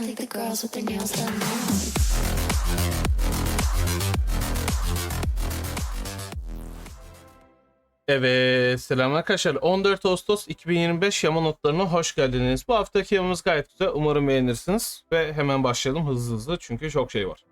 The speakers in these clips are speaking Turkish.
I think the girls with their nails done. Evet, selam arkadaşlar. 14 Ağustos 2025 yama notlarına hoş geldiniz. Bu haftaki yamamız gayet güzel. Umarım beğenirsiniz. Ve hemen başlayalım hızlı hızlı çünkü çok şey var.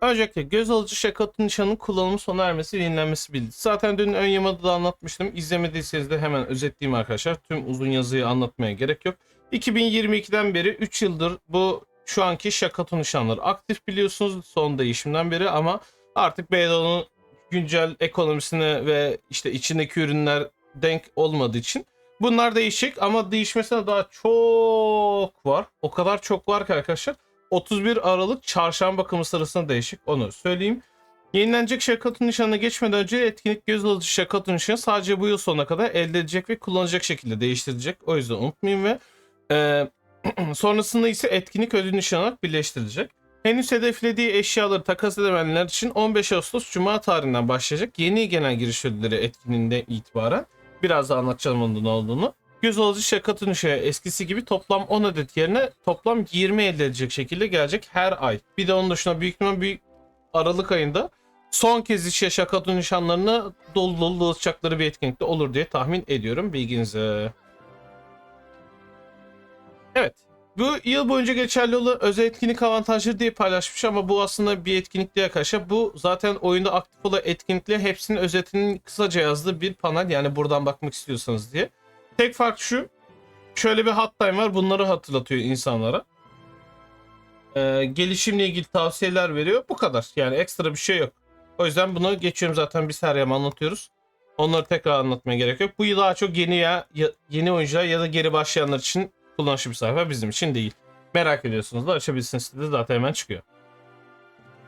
Öncelikle göz alıcı şakatın nişanın kullanımı sona ermesi ve yenilenmesi bildi. Zaten dün ön yamada da anlatmıştım. İzlemediyseniz de hemen özetleyeyim arkadaşlar. Tüm uzun yazıyı anlatmaya gerek yok. 2022'den beri 3 yıldır bu şu anki şakatı nişanları aktif biliyorsunuz son değişimden beri ama artık Beydon'un güncel ekonomisine ve işte içindeki ürünler denk olmadığı için bunlar değişecek ama değişmesine daha çok var. O kadar çok var ki arkadaşlar. 31 Aralık çarşamba bakımı sırasında değişik onu söyleyeyim. Yenilenecek şakatın nişanına geçmeden önce etkinlik göz alıcı şakatın nişanı sadece bu yıl sonuna kadar elde edilecek ve kullanacak şekilde değiştirilecek. O yüzden unutmayın ve e, sonrasında ise etkinlik ödül nişanı olarak birleştirilecek. Henüz hedeflediği eşyaları takas edemeyenler için 15 Ağustos Cuma tarihinden başlayacak yeni genel giriş ödülleri etkinliğinde itibaren biraz da anlatacağım onun olduğunu. Göz alıcı şakatın şeye eskisi gibi toplam 10 adet yerine toplam 20 elde edecek şekilde gelecek her ay. Bir de onun dışında büyük ihtimal büyük Aralık ayında son kez işe şakatın nişanlarını dolu dolu dağıtacakları bir etkinlikte olur diye tahmin ediyorum bilginize. Evet. Bu yıl boyunca geçerli olan özel etkinlik avantajları diye paylaşmış ama bu aslında bir etkinlik değil arkadaşlar. Bu zaten oyunda aktif olan etkinlikler hepsinin özetinin kısaca yazdığı bir panel. Yani buradan bakmak istiyorsanız diye. Tek fark şu. Şöyle bir hotline var. Bunları hatırlatıyor insanlara. Ee, gelişimle ilgili tavsiyeler veriyor. Bu kadar. Yani ekstra bir şey yok. O yüzden bunu geçiyorum zaten biz her yama anlatıyoruz. Onları tekrar anlatmaya gerek yok. Bu yıl daha çok yeni ya- yeni oyuncular ya da geri başlayanlar için kullanışlı bir sayfa bizim için değil. Merak ediyorsunuz da açabilirsiniz sitede zaten hemen çıkıyor.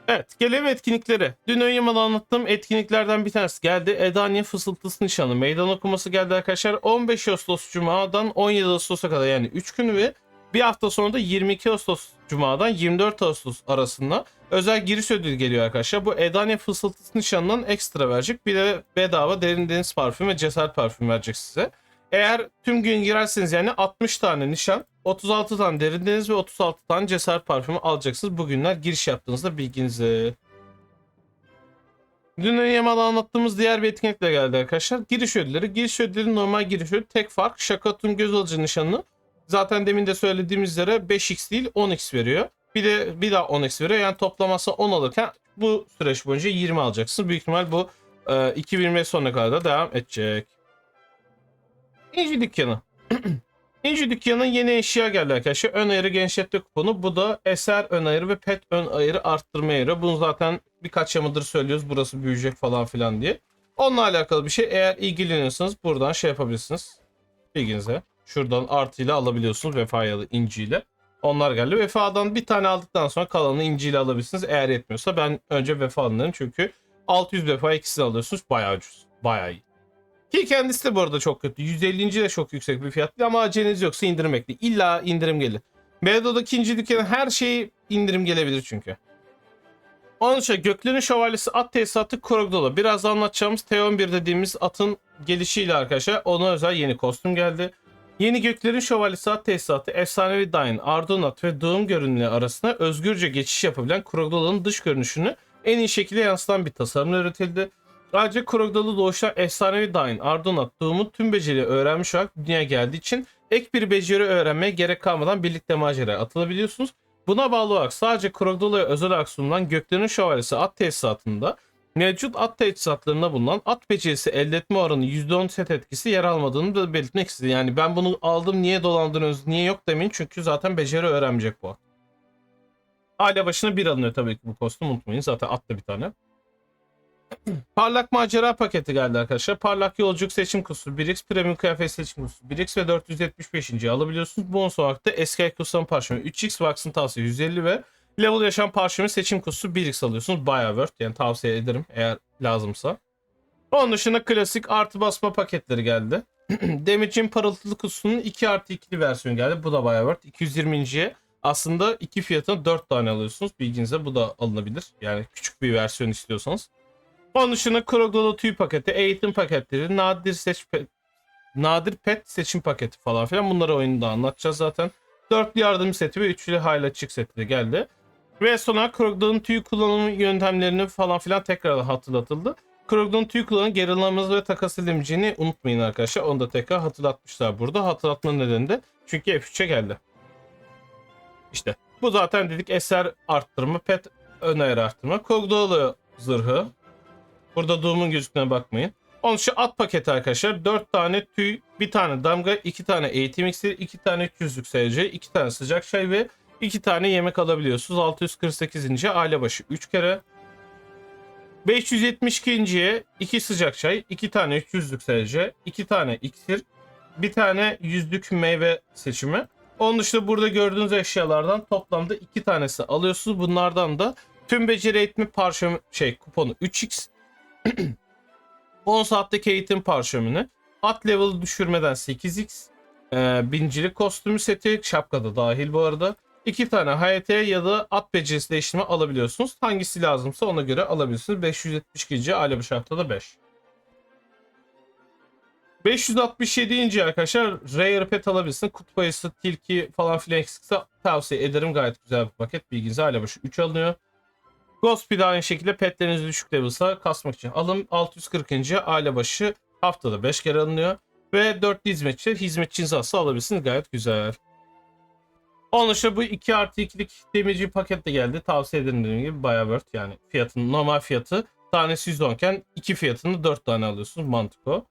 Evet gelelim etkinliklere. Dün ön yamada anlattığım etkinliklerden bir tanesi geldi. Edanya Fısıltısı Nişanı meydan okuması geldi arkadaşlar. 15 Ağustos Cuma'dan 17 Ağustos'a kadar yani 3 gün ve bir hafta sonra da 22 Ağustos Cuma'dan 24 Ağustos arasında özel giriş ödülü geliyor arkadaşlar. Bu Edanya Fısıltısı Nişanı'ndan ekstra verecek. Bir de bedava derin deniz parfüm ve cesaret parfüm verecek size. Eğer tüm gün girerseniz yani 60 tane nişan, 36 tane derin deniz ve 36 tane cesaret parfümü alacaksınız. Bugünler giriş yaptığınızda bilginize. Dün Yamada anlattığımız diğer bir etkinlikle geldi arkadaşlar. Giriş ödülleri. Giriş ödülleri normal giriş ödülü. Tek fark Şakatun göz alıcı nişanını zaten demin de söylediğimiz üzere 5x değil 10x veriyor. Bir de bir daha 10x veriyor. Yani toplaması 10 alırken bu süreç boyunca 20 alacaksınız. Büyük ihtimal bu e, 2025 sonuna kadar da devam edecek. İnci dükkanı. İnci dükkanının yeni eşya geldi arkadaşlar. Ön ayarı genişletme kuponu. Bu da eser ön ayarı ve pet ön ayarı arttırma ayarı. Bunu zaten birkaç yamadır söylüyoruz. Burası büyüyecek falan filan diye. Onunla alakalı bir şey. Eğer ilgileniyorsanız buradan şey yapabilirsiniz. Bilginize. Şuradan artıyla alabiliyorsunuz vefa ya da inciyle. Onlar geldi. Vefa'dan bir tane aldıktan sonra kalanını inciyle alabilirsiniz. Eğer yetmiyorsa ben önce vefa alırım. Çünkü 600 vefa ikisini alıyorsunuz. Bayağı ucuz. Bayağı iyi. Ki kendisi de bu arada çok kötü. 150. de çok yüksek bir fiyat ama aceleniz yoksa indirim bekleyin. İlla indirim gelir. Bedo'daki ikinci dükkanın her şeyi indirim gelebilir çünkü. Onun için Göklerin Şövalyesi at tesisatı Krogdolo. Biraz anlatacağımız T11 dediğimiz atın gelişiyle arkadaşlar ona özel yeni kostüm geldi. Yeni Göklerin Şövalyesi at tesisatı efsanevi Dain, Ardonat ve Doğum görünümleri arasında özgürce geçiş yapabilen Krogdolo'nun dış görünüşünü en iyi şekilde yansıtan bir tasarımla üretildi. Ayrıca Krogdalı doğuştan efsanevi Dain, Ardonat doğumun tüm beceriyi öğrenmiş olarak dünyaya geldiği için ek bir beceri öğrenmeye gerek kalmadan birlikte maceraya atılabiliyorsunuz. Buna bağlı olarak sadece Krogdalı'ya özel olarak sunulan Göklerin Şövalyesi at tesisatında mevcut at tesisatlarında bulunan at becerisi elde etme oranı %10 set etkisi yer almadığını da belirtmek istedim. Yani ben bunu aldım niye dolandınız niye yok demeyin çünkü zaten beceri öğrenmeyecek bu at. Aile başına bir alınıyor tabii ki bu kostüm unutmayın zaten at da bir tane. Parlak macera paketi geldi arkadaşlar. Parlak yolculuk seçim kutusu, 1x premium kıyafet seçim kutusu, 1x ve 475. alabiliyorsunuz. Bonus olarak da eski ay kutusunun parşömeni 3x Vax'ın tavsiye 150 ve level yaşam parşömeni seçim kutusu 1x alıyorsunuz. Bayağı worth yani tavsiye ederim eğer lazımsa. Onun dışında klasik artı basma paketleri geldi. Damage'in parıltılı kutusunun 2 artı 2'li versiyonu geldi. Bu da bayağı worth. 220'ciye aslında iki fiyatına 4 tane alıyorsunuz. Bilginize bu da alınabilir. Yani küçük bir versiyon istiyorsanız. Onun dışında Krogdolo tüy paketi, eğitim paketleri, nadir seç nadir pet seçim paketi falan filan. Bunları oyunda anlatacağız zaten. Dörtlü yardım seti ve üçlü highlightçık seti de geldi. Ve sonra Krogdal'ın tüy kullanımı yöntemlerini falan filan tekrar hatırlatıldı. Krogdal'ın tüy kullanımı gerilemez ve takas edemeyeceğini unutmayın arkadaşlar. Onu da tekrar hatırlatmışlar burada. Hatırlatma nedeni de çünkü F3'e geldi. İşte bu zaten dedik eser arttırma, pet ön arttırma. Krogdal'ı zırhı. Burada Doom'un gözüktüğüne bakmayın. Onun şu at paketi arkadaşlar. 4 tane tüy, bir tane damga, 2 tane eğitim iksiri, 2 tane 300'lük SC, 2 tane sıcak çay ve 2 tane yemek alabiliyorsunuz. 648. aile başı 3 kere. 572.ye 2 sıcak çay, 2 tane 300'lük SC, 2 tane iksir, bir tane yüzlük meyve seçimi. Onun dışında burada gördüğünüz eşyalardan toplamda 2 tanesi alıyorsunuz. Bunlardan da tüm beceri eğitimi parşömü şey kuponu 3x 10 saatteki eğitim parşömünü, at level düşürmeden 8x, e, bincilik kostümü seti, şapka da dahil bu arada. 2 tane HYT ya da at becerisi değiştirme alabiliyorsunuz. Hangisi lazımsa ona göre alabilirsiniz. 572. aile bu haftada 5. 567 inci arkadaşlar Rare Pet alabilirsin. Kutup ayısı, tilki falan filan eksikse tavsiye ederim. Gayet güzel bir paket. Bilginize aile başı 3 alınıyor. Ghost bir aynı şekilde petleriniz düşük level'sa kasmak için alın 640. aile başı haftada 5 kere alınıyor. Ve 4 hizmetçi hizmetçi imzası alabilirsiniz gayet güzel. Onun bu 2 artı 2'lik demirci paket de geldi. Tavsiye ederim dediğim gibi bayağı worth yani fiyatının normal fiyatı tanesi 110 iken 2 fiyatını 4 tane alıyorsunuz mantık o.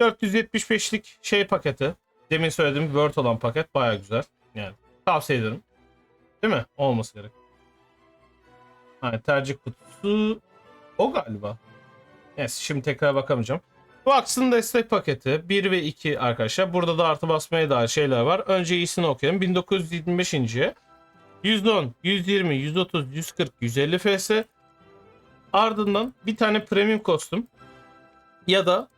475'lik şey paketi. Demin söylediğim Word olan paket bayağı güzel. Yani tavsiye ederim. Değil mi? Olması gerek. Hani tercih kutusu o galiba. Neyse şimdi tekrar bakamayacağım. Vax'ın destek paketi 1 ve 2 arkadaşlar. Burada da artı basmaya dair şeyler var. Önce iyisini okuyalım. 1925. %10, 120, 130, 140, 150 FS. Ardından bir tane premium kostüm ya da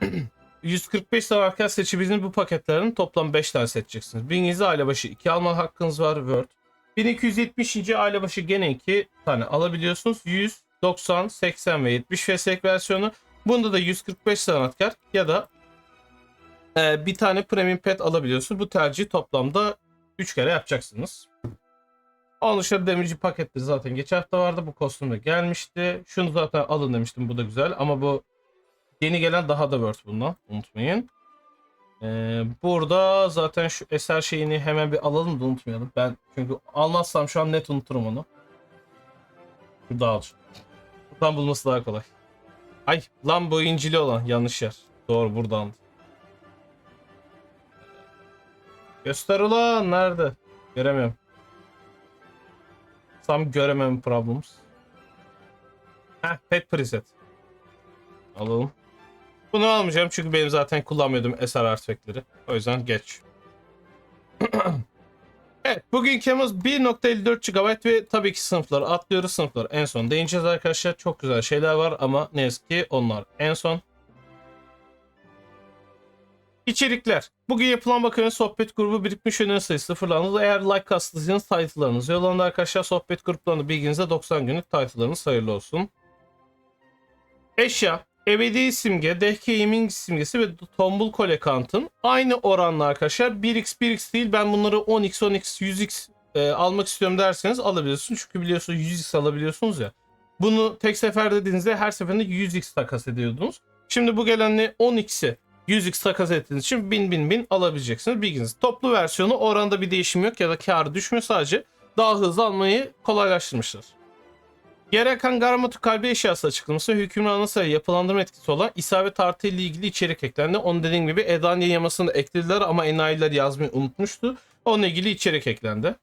145 tane seçebildiğiniz bu paketlerin toplam 5 tane seçeceksiniz. Birinizde aile başı 2 alma hakkınız var Word. 1270. aile başı gene 2 tane alabiliyorsunuz. 100, 90, 80 ve 70 FSK versiyonu. Bunda da 145 sanatkar ya da e, bir tane premium pet alabiliyorsunuz. Bu tercihi toplamda 3 kere yapacaksınız. Onun dışında demirci paketleri zaten geçen hafta vardı. Bu kostüm de gelmişti. Şunu zaten alın demiştim. Bu da güzel ama bu yeni gelen daha da worth bundan. Unutmayın. Ee, burada zaten şu eser şeyini hemen bir alalım da unutmayalım. Ben çünkü almazsam şu an net unuturum onu. Burada al. Buradan bulması daha kolay. Ay lan bu incili olan yanlış yer. Doğru buradan. Göster ulan nerede? Göremiyorum. Tam göremem problems. Heh pet preset. Alalım. Bunu almayacağım çünkü benim zaten kullanmıyordum eser artifactleri. O yüzden geç. evet bugünkü yemimiz 1.54 GB ve tabii ki sınıfları atlıyoruz sınıfları en son değineceğiz arkadaşlar. Çok güzel şeyler var ama ne yazık ki onlar en son. İçerikler. Bugün yapılan bakımın sohbet grubu birikmiş öneri sayısı sıfırlandı. Eğer like kastıysanız title'larınız yollandı arkadaşlar. Sohbet gruplarında bilginize 90 günlük title'larınız hayırlı olsun. Eşya. Ebedi simge, DK Gaming simgesi ve Tombul Kole Kant'ın aynı oranla arkadaşlar 1x 1x değil ben bunları 10x 10x 100x e, almak istiyorum derseniz alabiliyorsunuz. Çünkü biliyorsunuz 100x alabiliyorsunuz ya. Bunu tek sefer dediğinizde her seferinde 100x takas ediyordunuz. Şimdi bu gelenle 10x'i 100x takas ettiğiniz için 1000 1000 1000 alabileceksiniz. Bilginiz. Toplu versiyonu oranda bir değişim yok ya da kar düşmüyor sadece daha hızlı almayı kolaylaştırmışlar. Gereken Garmatu kalbi eşyası açıklaması hükümranı sayı yapılandırma etkisi olan isabet artı ile ilgili içerik eklendi. Onu dediğim gibi Edanya yamasını da eklediler ama enayiler yazmayı unutmuştu. Onunla ilgili içerik eklendi.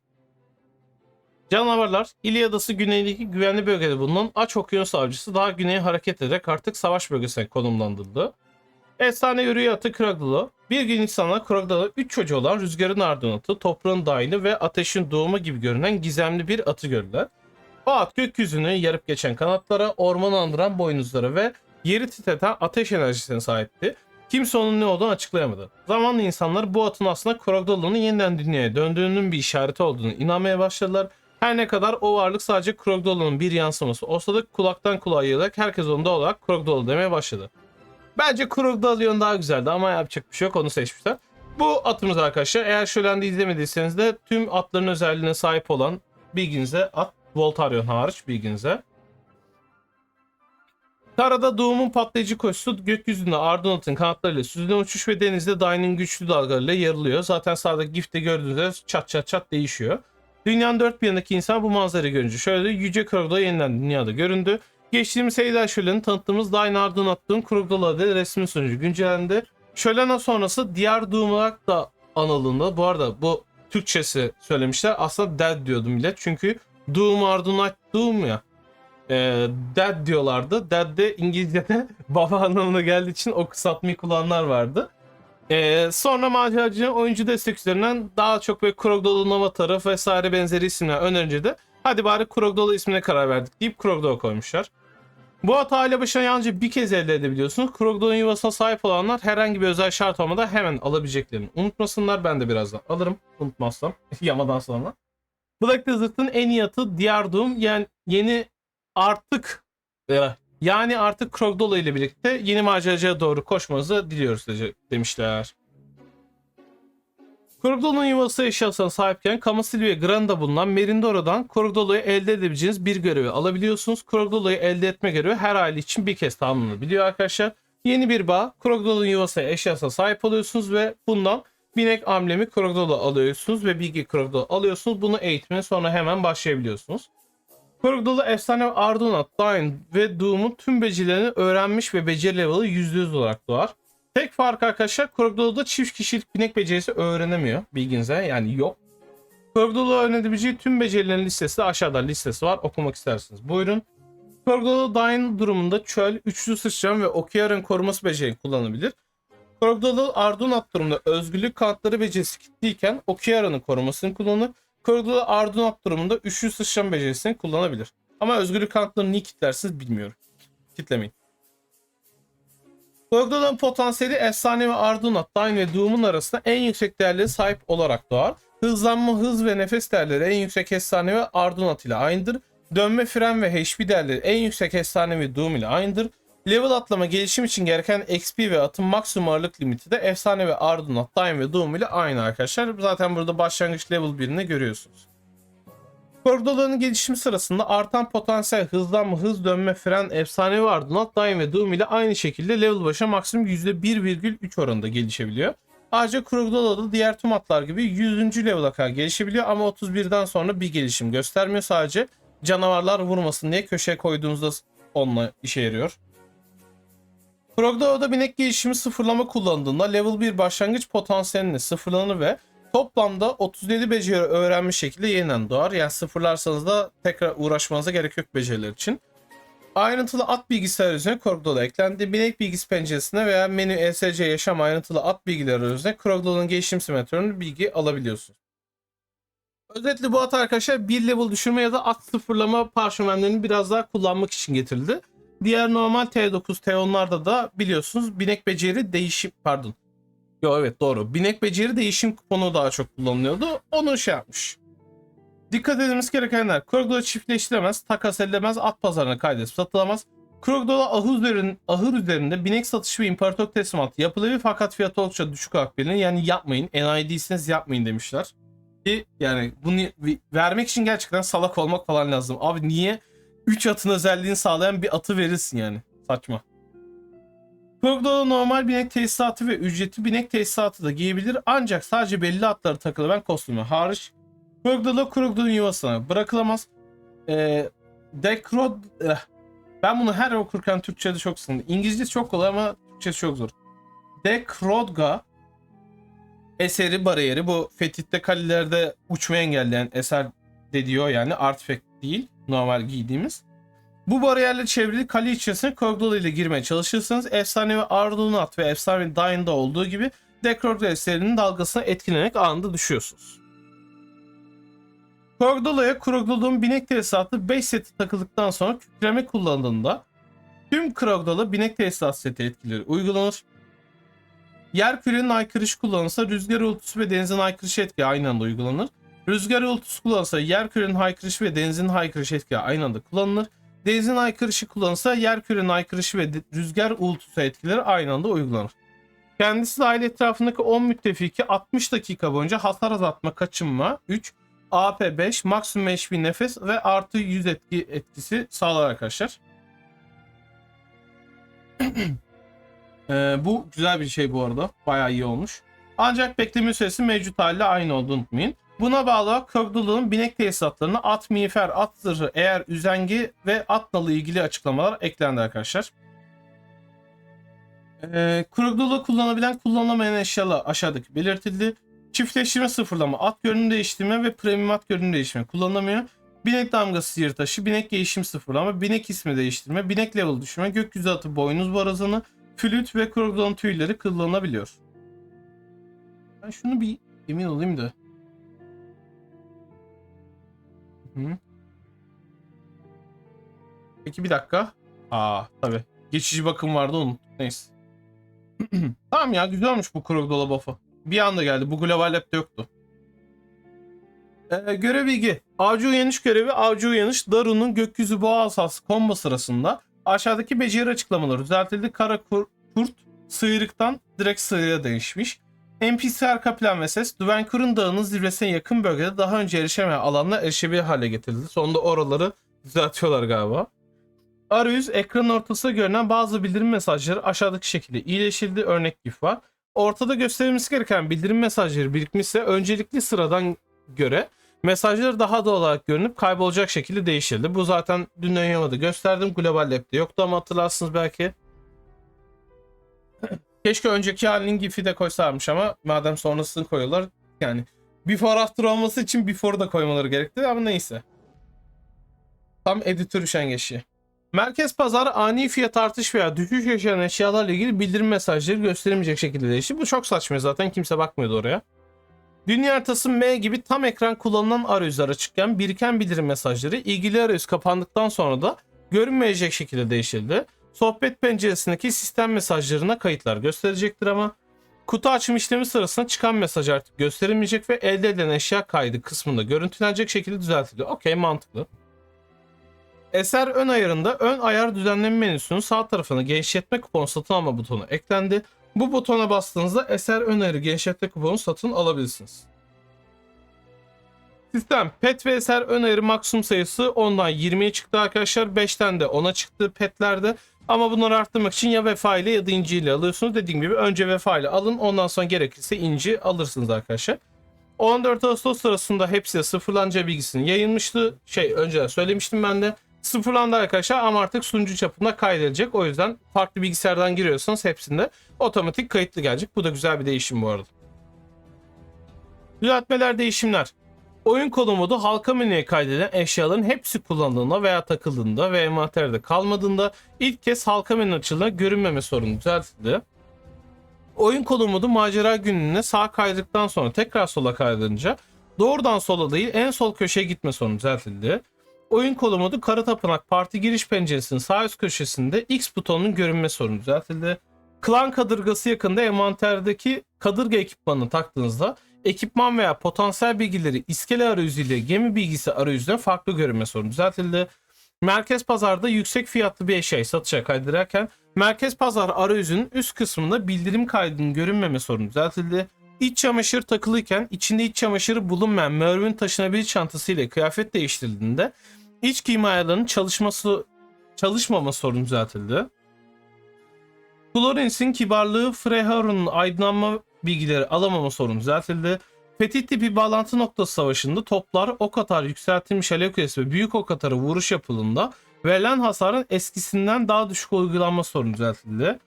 Canavarlar İlyadası güneyindeki güvenli bölgede bulunan aç okyanus avcısı daha güneye hareket ederek artık savaş bölgesine konumlandırıldı. Efsane yürüye atı Kragdalo. Bir gün insanlar Kragdalo 3 çocuğu olan rüzgarın ardın atı, toprağın dahili ve ateşin doğumu gibi görünen gizemli bir atı gördüler. O at gökyüzünü yarıp geçen kanatlara, ormanı andıran boynuzlara ve yeri titreten ateş enerjisine sahipti. Kimse onun ne olduğunu açıklayamadı. Zamanla insanlar bu atın aslında Krogdalo'nun yeniden dünyaya döndüğünün bir işareti olduğunu inanmaya başladılar. Her ne kadar o varlık sadece Krogdalo'nun bir yansıması olsa da kulaktan kulağa yayılarak herkes onda olarak Krogdalo demeye başladı. Bence Krogdalion daha güzeldi ama yapacak bir şey yok onu seçmişler. Bu atımız arkadaşlar eğer şölende izlemediyseniz de tüm atların özelliğine sahip olan bilginize at Voltarion hariç bilginize. Karada doğumun patlayıcı koşusu gökyüzünde Ardonat'ın kanatlarıyla süzülen uçuş ve denizde Dain'in güçlü dalgalarıyla yarılıyor. Zaten sağdaki gifte gördüğünüz çat çat çat değişiyor. Dünyanın dört bir yanındaki insan bu manzarayı görünce şöyle Yüce Krogda yeniden dünyada göründü. Geçtiğimiz Seyda Şölen'i tanıttığımız Dain Ardonat'ın Krogdalı adı resmi sonucu güncellendi. Şölen sonrası diğer Doom olarak da anıldığında bu arada bu Türkçesi söylemişler. Aslında Dead diyordum millet. Çünkü Doom Ardonat Doom ya. Ee, Dead diyorlardı. Dead de İngilizce'de baba anlamına geldiği için o kısaltmayı kullananlar vardı. Ee, sonra maceracı oyuncu destek üzerinden daha çok böyle Krogdolu Avatarı vesaire benzeri isimler önerince de hadi bari Krogdolu ismine karar verdik deyip Krogdolu koymuşlar. Bu at aile başına yalnızca bir kez elde edebiliyorsunuz. Krogdol'un yuvasına sahip olanlar herhangi bir özel şart olmadan hemen alabileceklerini unutmasınlar. Ben de birazdan alırım unutmazsam yamadan sonra. Black Desert'ın en iyi atı Diğer Doom yani yeni artık yani artık Krogdolo ile birlikte yeni maceracıya doğru koşmanızı diliyoruz de- demişler. Krogdolo'nun yuvası eşyasına sahipken Kamasil ve Granda bulunan Merindoro'dan Krogdolo'yu elde edebileceğiniz bir görevi alabiliyorsunuz. Krogdolo'yu elde etme görevi her aile için bir kez tamamlanabiliyor arkadaşlar. Yeni bir bağ Krogdolo'nun yuvası eşyasına sahip oluyorsunuz ve bundan binek amblemi Krogdolo alıyorsunuz ve bilgi Krogdolo alıyorsunuz. Bunu eğitimine sonra hemen başlayabiliyorsunuz. Krogdolo efsane Ardunat, Dain ve Doom'un tüm becerilerini öğrenmiş ve beceri level'ı %100 olarak doğar. Tek fark arkadaşlar Krogdolo'da çift kişilik binek becerisi öğrenemiyor bilginize yani yok. Krogdolo öğrenebileceği tüm becerilerin listesi aşağıda listesi var okumak isterseniz. Buyurun. Krogdolo Dain durumunda çöl, üçlü sıçram ve okyanın koruması becerini kullanabilir. Krogdolo Ardunat durumunda özgürlük kanatları becerisi kilitliyken Okyaran'ın korumasını kullanır. Krogdolo Ardunat durumunda üçlü sıçram becerisini kullanabilir. Ama özgürlük kanatlarını niye kilitlersiniz bilmiyorum. Kitlemeyin. Krogdolo'nun potansiyeli efsane ve Ardunat, Dain ve Doom'un arasında en yüksek değerlere sahip olarak doğar. Hızlanma, hız ve nefes değerleri en yüksek efsane ve Ardunat ile aynıdır. Dönme, fren ve HP değerleri en yüksek efsane ve Doom ile aynıdır. Level atlama gelişim için gereken XP ve atın maksimum ağırlık limiti de efsane ve Ardunat, Daim ve Doom ile aynı arkadaşlar. Zaten burada başlangıç level 1'ini görüyorsunuz. Kordolo'nun gelişimi sırasında artan potansiyel hızlanma, hız dönme, fren, efsane ve Ardunat, Daim ve Doom ile aynı şekilde level başa maksimum %1,3 oranında gelişebiliyor. Ayrıca Krogdolo da diğer tüm atlar gibi 100. level'a kadar gelişebiliyor ama 31'den sonra bir gelişim göstermiyor. Sadece canavarlar vurmasın diye köşeye koyduğunuzda onunla işe yarıyor. Krogdolo'da binek gelişimi sıfırlama kullandığında level 1 başlangıç potansiyelini sıfırlanır ve toplamda 37 beceri öğrenmiş şekilde yeniden doğar. Yani sıfırlarsanız da tekrar uğraşmanıza gerek yok beceriler için. Ayrıntılı at bilgisi arayüzüne Krogdolo eklendi. Binek bilgisi penceresine veya menü ESC yaşam ayrıntılı at bilgileri arayüzüne Krogdolo'nun gelişim simetronu bilgi alabiliyorsunuz. Özetle bu at arkadaşlar bir level düşürme ya da at sıfırlama parşömenlerini biraz daha kullanmak için getirildi. Diğer normal T9, T10'larda da biliyorsunuz binek beceri değişim pardon. Yo evet doğru. Binek beceri değişim kuponu daha çok kullanılıyordu. Onu şey yapmış. Dikkat edilmesi gerekenler. Krogdolo çiftleştiremez, takas edilemez, at pazarına kaydedip satılamaz. Krogdolo ahır, üzerin, ahır üzerinde binek satışı ve imparator teslimatı yapılabilir fakat fiyatı oldukça düşük olarak bilinir. Yani yapmayın. Enayi değilseniz yapmayın demişler. Ki yani bunu vermek için gerçekten salak olmak falan lazım. Abi niye 3 atın özelliğini sağlayan bir atı verirsin yani? Saçma. Krogdolo normal binek tesisatı ve ücretli binek tesisatı da giyebilir ancak sadece belli atlara takılan kostümü hariç Krogdolo Krogdolo'nun yuvasına bırakılamaz. Ee, Dekrod... eh, Ben bunu her okurken Türkçe'de çok sıkıldım. İngilizce çok kolay ama Türkçesi çok zor. Dekrodga eseri bariyeri bu fetihte kalelerde uçmayı engelleyen eser de diyor yani artifact değil normal giydiğimiz. Bu bariyerle çevrili kale içerisine Krogdolo ile girmeye çalışırsanız efsane ve Ardunat ve efsane ve Dain'da olduğu gibi Dekrogda eserinin dalgasına etkilenerek anında düşüyorsunuz. Krogdolo'ya Krogdolo'nun binek tesisatı 5 seti takıldıktan sonra kükreme kullanıldığında tüm Krogdolo binek tesisat seti etkileri uygulanır. Yer kürenin aykırışı kullanılırsa rüzgar ultusu ve denizin aykırışı etki aynı anda uygulanır. Rüzgar ultusu kullanılırsa yer kürenin haykırışı ve denizin haykırışı etki aynı anda kullanılır. Denizin aykırışı kullanılırsa yer kürenin aykırışı ve rüzgar ultusu etkileri aynı anda uygulanır. Kendisi dahil etrafındaki 10 müttefiki 60 dakika boyunca hasar azaltma kaçınma 3, AP 5, maksimum HP nefes ve artı 100 etki etkisi sağlar arkadaşlar. Ee, bu güzel bir şey bu arada. Bayağı iyi olmuş. Ancak bekleme süresi mevcut haliyle aynı olduğunu unutmayın. Buna bağlı Kögdulu'nun binek tesisatlarına at miğfer, at zırhı, eğer üzengi ve at nalı ilgili açıklamalar eklendi arkadaşlar. Ee, Krogdulu kullanabilen kullanılamayan eşyalar aşağıdaki belirtildi. Çiftleştirme sıfırlama, at görünüm değiştirme ve premium at görünüm değiştirme kullanılamıyor. Binek damgası sihir taşı, binek değişim sıfırlama, binek ismi değiştirme, binek level düşürme, gökyüzü atı boynuz barazanı, flüt ve Krogdulu'nun tüyleri kullanılabiliyor. Ben şunu bir emin olayım da. Hı. Peki bir dakika. Aa tabi. Geçici bakım vardı unuttum. Neyse. tamam ya güzel olmuş bu Krogdola buff'ı. Bir anda geldi. Bu Global Lab'de yoktu. Ee, görev bilgi. Avcı uyanış görevi avcı uyanış Daru'nun gökyüzü boğa asası kombo sırasında aşağıdaki beceri açıklamaları düzeltildi. Kara kur, kurt sıyrıktan direkt sığırıya değişmiş. NPC arka plan ve ses Duvenkur'un dağının zirvesine yakın bölgede daha önce erişemeyen alanla erişebilir hale getirildi. Sonunda oraları düzeltiyorlar galiba. Arayüz ekranın ortasında görünen bazı bildirim mesajları aşağıdaki şekilde iyileşildi. Örnek GIF var. Ortada gösterilmesi gereken bildirim mesajları birikmişse öncelikli sıradan göre mesajları daha doğal olarak görünüp kaybolacak şekilde değiştirildi. Bu zaten dün oynamadı gösterdim. Global Lab'de yoktu ama hatırlarsınız belki. Keşke önceki halinin gif'i de koysarmış ama madem sonrasını koyuyorlar yani before after olması için before da koymaları gerekti ama neyse. Tam editör üşengeçi. Merkez pazar ani fiyat artış veya düşüş yaşayan eşyalarla ilgili bildirim mesajları gösterilmeyecek şekilde değişti. Bu çok saçma zaten kimse bakmıyordu oraya. Dünya haritası M gibi tam ekran kullanılan arayüzler açıkken biriken bildirim mesajları ilgili arayüz kapandıktan sonra da görünmeyecek şekilde değişildi. Sohbet penceresindeki sistem mesajlarına kayıtlar gösterecektir ama kutu açım işlemi sırasında çıkan mesaj artık gösterilmeyecek ve elde edilen eşya kaydı kısmında görüntülenecek şekilde düzeltildi. Okey mantıklı. Eser ön ayarında ön ayar düzenleme menüsünün sağ tarafına genişletme kuponu satın alma butonu eklendi. Bu butona bastığınızda eser ön ayarı genişletme kuponu satın alabilirsiniz. Sistem pet ve eser ön ayarı maksimum sayısı 10'dan 20'ye çıktı arkadaşlar. 5'ten de 10'a çıktı petlerde. Ama bunları arttırmak için ya vefa ile ya da inci ile alıyorsunuz. Dediğim gibi önce vefa ile alın ondan sonra gerekirse inci alırsınız arkadaşlar. 14 Ağustos sırasında hepsi sıfırlanacağı bilgisini yayınmıştı. Şey önceden söylemiştim ben de. Sıfırlandı arkadaşlar ama artık sunucu çapında kaydedilecek. O yüzden farklı bilgisayardan giriyorsanız hepsinde otomatik kayıtlı gelecek. Bu da güzel bir değişim bu arada. Düzeltmeler, değişimler. Oyun kolu modu halka menüye kaydedilen eşyaların hepsi kullanıldığında veya takıldığında ve envanterde kalmadığında ilk kez halka menü açıldığında görünmeme sorunu düzeltildi. Oyun kolu modu macera gününe sağ kaydıktan sonra tekrar sola kaydırınca doğrudan sola değil en sol köşeye gitme sorunu düzeltildi. Oyun kolu modu Kara Tapınak Parti giriş penceresinin sağ üst köşesinde X butonunun görünme sorunu düzeltildi. Klan kadırgası yakında envanterdeki kadırga ekipmanını taktığınızda ekipman veya potansiyel bilgileri iskele arayüzüyle gemi bilgisi arayüzüne farklı görünme sorunu düzeltildi. Merkez pazarda yüksek fiyatlı bir eşyayı satışa kaydırırken merkez pazar arayüzünün üst kısmında bildirim kaydının görünmeme sorunu düzeltildi. İç çamaşır takılıyken içinde iç çamaşırı bulunmayan Mervin taşınabilir çantası ile kıyafet değiştirildiğinde iç giyim ayarlarının çalışması çalışmama sorunu düzeltildi. Florens'in kibarlığı Freharon'un aydınlanma bilgileri alamama sorunu düzeltildi. Petit tipi bağlantı noktası savaşında toplar ok atar yükseltilmiş alev kulesi ve büyük ok atarı vuruş yapıldığında verilen hasarın eskisinden daha düşük uygulanma sorunu düzeltildi.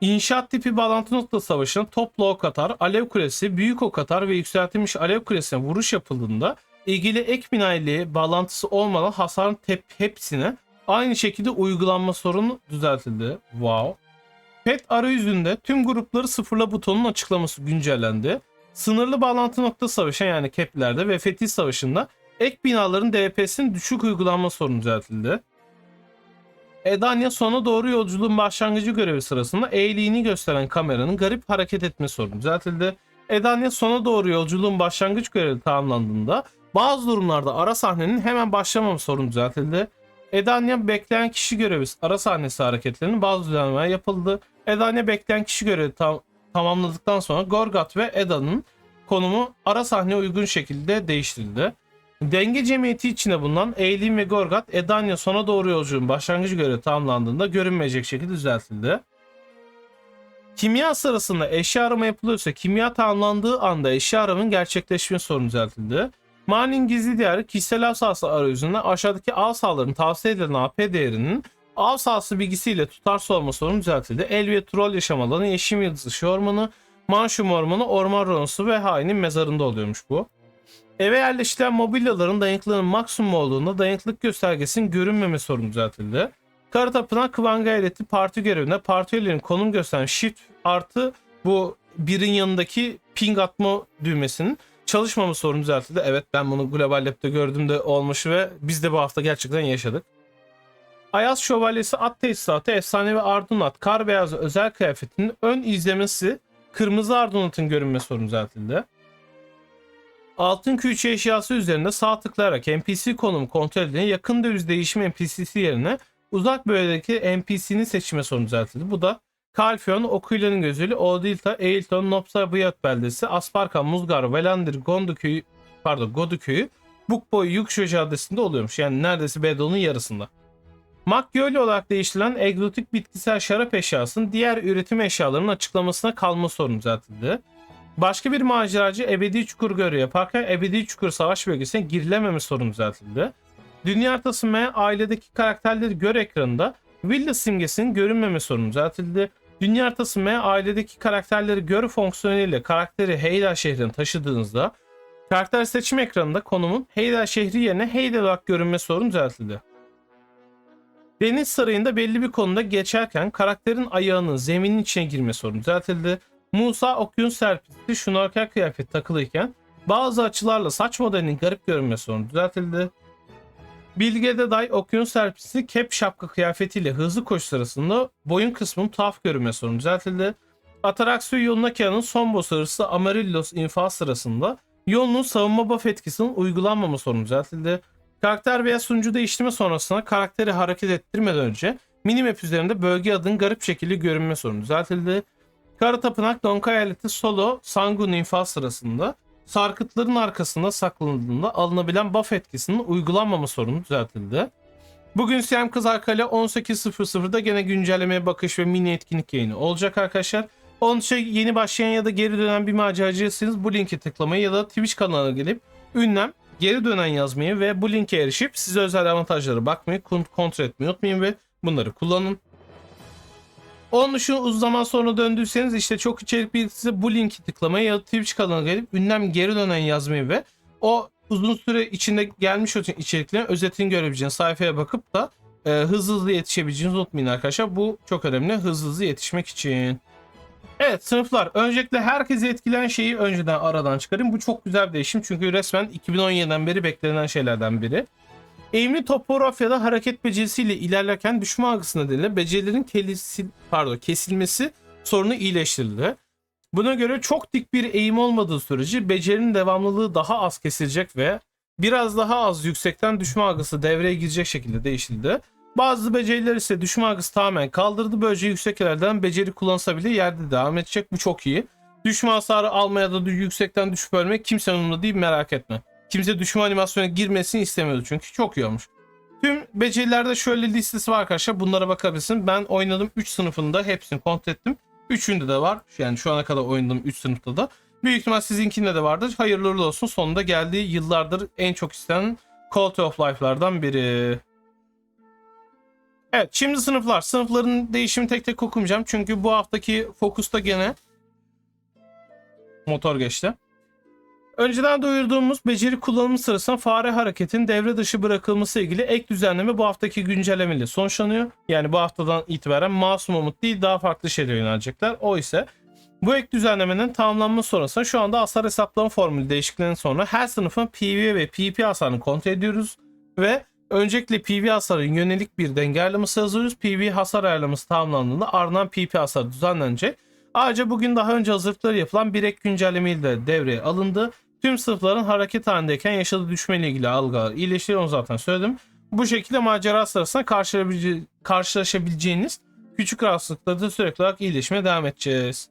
İnşaat tipi bağlantı noktası savaşında toplu ok atar, alev kulesi, büyük ok atar ve yükseltilmiş alev kulesine vuruş yapıldığında ilgili ek bina ile bağlantısı olmadan hasarın tep hepsine aynı şekilde uygulanma sorunu düzeltildi. Wow. Pet arayüzünde tüm grupları sıfırla butonun açıklaması güncellendi. Sınırlı bağlantı noktası savaşı yani keplerde ve fetih savaşında ek binaların DPS'in düşük uygulanma sorunu düzeltildi. Edanya sona doğru yolculuğun başlangıcı görevi sırasında eğiliğini gösteren kameranın garip hareket etme sorunu düzeltildi. Edanya sona doğru yolculuğun başlangıç görevi tamamlandığında bazı durumlarda ara sahnenin hemen başlamama sorunu düzeltildi. Edanya bekleyen kişi görevi ara sahnesi hareketlerinin bazı düzenlemeler yapıldı. Edanya bekleyen kişi görevi tam tamamladıktan sonra Gorgat ve Eda'nın konumu ara sahne uygun şekilde değiştirildi. Denge cemiyeti içinde bulunan Eylin ve Gorgat, Edanya sona doğru yolculuğun başlangıcı görevi tamamlandığında görünmeyecek şekilde düzeltildi. Kimya sırasında eşya arama yapılıyorsa kimya tamamlandığı anda eşya aramanın gerçekleşme sorunu düzeltildi. Mani'nin gizli diyarı kişisel av sahası arayüzünde aşağıdaki av sahalarının tavsiye edilen AP değerinin av sahası bilgisiyle tutarsız olma sorunu düzeltildi. El ve troll yaşam alanı, Yeşim Yıldızı Şu Ormanı, Manşum Ormanı, Orman Ronosu ve Hain'in mezarında oluyormuş bu. Eve yerleştirilen mobilyaların dayanıklılığının maksimum olduğunda dayanıklılık göstergesinin görünmeme sorunu düzeltildi. Kara Tapınak Kıvanga Eyleti parti görevinde parti üyelerinin konum gösteren shift artı bu birin yanındaki ping atma düğmesinin çalışmama sorunu düzeltildi. Evet ben bunu Global Lab'de gördüğümde olmuş ve biz de bu hafta gerçekten yaşadık. Ayaz Şövalyesi at tesisatı efsanevi Ardunat kar beyazı özel kıyafetinin ön izlemesi kırmızı Ardunat'ın görünme sorunu düzeltildi. Altın külçe eşyası üzerinde sağ tıklayarak NPC konumu kontrol edilen yakın döviz değişimi NPC'si yerine uzak bölgedeki NPC'nin seçme sorunu düzeltildi. Bu da Kalfion, Okuylan'ın gözüyle Odilta, Eilton, Nopsa, Bıyat beldesi, Asparka, Muzgar, Velandir, Gondu köyü, pardon Godu köyü, Bukboy, Yukşo Caddesi'nde oluyormuş. Yani neredeyse Bedon'un yarısında. Makyoli olarak değiştirilen egzotik bitkisel şarap eşyasının diğer üretim eşyalarının açıklamasına kalma sorunu düzeltildi. Başka bir maceracı ebedi çukur görevi yaparken ebedi çukur savaş bölgesine girilememe sorunu düzeltildi. Dünya haritası M ailedeki karakterleri gör ekranında Villa simgesinin görünmeme sorunu düzeltildi. Dünya haritası M ailedeki karakterleri gör fonksiyonuyla karakteri Heyda şehrine taşıdığınızda karakter seçim ekranında konumun Heyda şehri yerine Heyda olarak görünme sorunu düzeltildi. Deniz sarayında belli bir konuda geçerken karakterin ayağının zeminin içine girme sorunu düzeltildi. Musa okyanus serpintisi şnorkel kıyafet takılıyken bazı açılarla saç modelinin garip görünme sorunu düzeltildi. Bilge Deday okyanus serpintisi kep şapka kıyafetiyle hızlı koşu sırasında boyun kısmının tuhaf görünme sorunu düzeltildi. Ataraksiyon yoluna Kia'nın son boss hırsı Amarillos infaz sırasında yolunun savunma buff etkisinin uygulanmama sorunu düzeltildi. Karakter veya sunucu değiştirme sonrasında karakteri hareket ettirmeden önce minimap üzerinde bölge adının garip şekilde görünme sorunu düzeltildi. Kara Tapınak Donka Eyaleti Solo Sangun infaz sırasında sarkıtların arkasında saklanıldığında alınabilen buff etkisinin uygulanmama sorunu düzeltildi. Bugün Siyam Kızar Kale 18.00'da gene güncellemeye bakış ve mini etkinlik yayını olacak arkadaşlar. Onun için yeni başlayan ya da geri dönen bir maceracıysanız bu linki tıklamayı ya da Twitch kanalına gelip ünlem geri dönen yazmayı ve bu linke erişip size özel avantajlara bakmayı, kon- kontrol etmeyi unutmayın ve bunları kullanın. Onun dışında uzun zaman sonra döndüyseniz işte çok içerik bilgisi bu linki tıklamayı ya da Twitch kanalına gelip ünlem geri dönen yazmayı ve o uzun süre içinde gelmiş olan içeriklerin özetini görebileceğiniz sayfaya bakıp da e, hızlı hızlı yetişebileceğinizi unutmayın arkadaşlar. Bu çok önemli hızlı hızlı yetişmek için. Evet sınıflar. Öncelikle herkesi etkileyen şeyi önceden aradan çıkarayım. Bu çok güzel bir değişim çünkü resmen 2017'den beri beklenen şeylerden biri. Eğimli topografyada hareket becerisiyle ilerlerken düşman algısı nedeniyle becerilerin kelisi, pardon, kesilmesi sorunu iyileştirildi. Buna göre çok dik bir eğim olmadığı sürece becerinin devamlılığı daha az kesilecek ve biraz daha az yüksekten düşman algısı devreye girecek şekilde değiştirildi. Bazı beceriler ise düşman algısı tamamen kaldırdı. Böylece yüksek yerlerden beceri kullansa bile yerde devam edecek. Bu çok iyi. Düşman hasarı almaya da yüksekten düşüp ölmek kimsenin umurunda değil merak etme. Kimse düşman animasyona girmesini istemiyordu çünkü çok iyi olmuş. Tüm becerilerde şöyle listesi var arkadaşlar. Bunlara bakabilirsin. Ben oynadım 3 sınıfında hepsini kontrol ettim. Üçünde de var. Yani şu ana kadar oynadığım 3 sınıfta da. Büyük ihtimal sizinkinde de vardır. Hayırlı olsun. Sonunda geldiği yıllardır en çok istenen Quality of Life'lardan biri. Evet şimdi sınıflar. Sınıfların değişimi tek tek okumayacağım. Çünkü bu haftaki fokusta gene motor geçti. Önceden duyurduğumuz beceri kullanımı sırasında fare hareketin devre dışı bırakılması ilgili ek düzenleme bu haftaki güncellemeyle sonuçlanıyor. Yani bu haftadan itibaren masum umut değil daha farklı şeylere yönelecekler. O ise bu ek düzenlemenin tamamlanması sonrasında şu anda hasar hesaplama formülü değişikliğinden sonra her sınıfın PV ve PvP hasarını kontrol ediyoruz ve öncelikle PV hasarın yönelik bir denge ayarlaması yazıyoruz. PV hasar ayarlaması tamamlandığında ardından PvP hasarı düzenlenecek. Ayrıca bugün daha önce hazırlıkları yapılan bir ek güncelleme de devreye alındı. Tüm sınıfların hareket halindeyken yaşadığı düşmeyle ilgili algılar iyileştirir onu zaten söyledim. Bu şekilde macera sırasında karşılaşabileceğiniz küçük rahatsızlıkları da sürekli olarak iyileşmeye devam edeceğiz.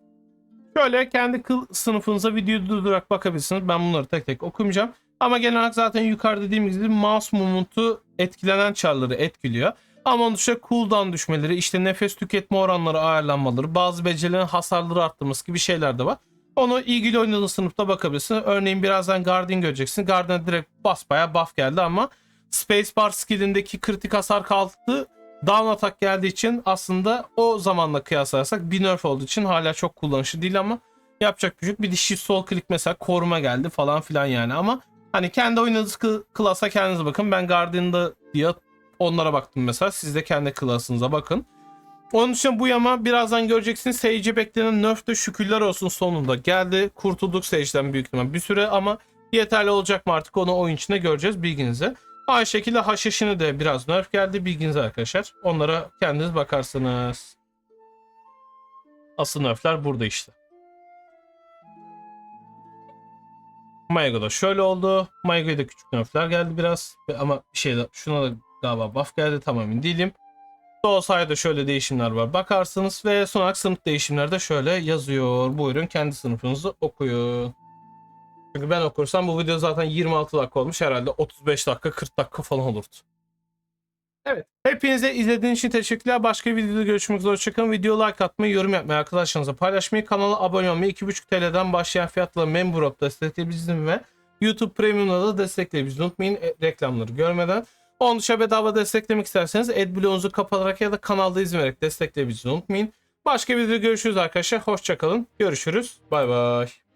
Şöyle kendi kıl sınıfınıza videoyu durdurarak bakabilirsiniz. Ben bunları tek tek okumayacağım. Ama genel olarak zaten yukarıda dediğim gibi mouse movement'u etkilenen çarları etkiliyor. Ama onun dışında cooldown düşmeleri, işte nefes tüketme oranları ayarlanmaları, bazı becerilerin hasarları arttırması gibi şeyler de var. Onu ilgili oynadığın sınıfta bakabilirsin. Örneğin birazdan Guardian göreceksin. Guardian'a direkt basbaya buff geldi ama Spacebar skillindeki kritik hasar kalktı. Down atak geldiği için aslında o zamanla kıyaslarsak bir nerf olduğu için hala çok kullanışlı değil ama yapacak şey yok. Bir de shift sol click mesela koruma geldi falan filan yani ama hani kendi oynadığınız klasa kendiniz bakın. Ben Guardian'da diye onlara baktım mesela. Siz de kendi klasınıza bakın. Onun için bu yama birazdan göreceksiniz. Sage'e beklenen nerf de şükürler olsun sonunda geldi. Kurtulduk Sage'den büyük ihtimal bir süre ama yeterli olacak mı artık onu oyun içinde göreceğiz bilginize. Aynı şekilde haşhaşını de biraz nerf geldi bilginize arkadaşlar. Onlara kendiniz bakarsınız. Asıl nerfler burada işte. Maygo'da şöyle oldu. Maygo'ya da küçük nerfler geldi biraz. Ama şey şuna da galiba buff geldi tam emin değilim. Doğusayda şöyle değişimler var bakarsınız ve son olarak sınıf değişimlerde şöyle yazıyor. Buyurun kendi sınıfınızı okuyun. Çünkü ben okursam bu video zaten 26 dakika olmuş herhalde 35 dakika 40 dakika falan olurdu. Evet. Hepinize izlediğiniz için teşekkürler. Başka bir videoda görüşmek üzere. Hoşçakalın. Video like atmayı, yorum yapmayı, arkadaşlarınızla paylaşmayı, kanala abone olmayı, 2,5 TL'den başlayan fiyatla member olup destekleyebilirsiniz ve YouTube Premium'da da destekleyebilirsiniz. Unutmayın e, reklamları görmeden. Onun dışında bedava desteklemek isterseniz adblock'unuzu kapatarak ya da kanalda izin vererek destekleyebilirsiniz. Unutmayın. Başka bir videoda görüşürüz arkadaşlar. Hoşçakalın. Görüşürüz. Bay bay.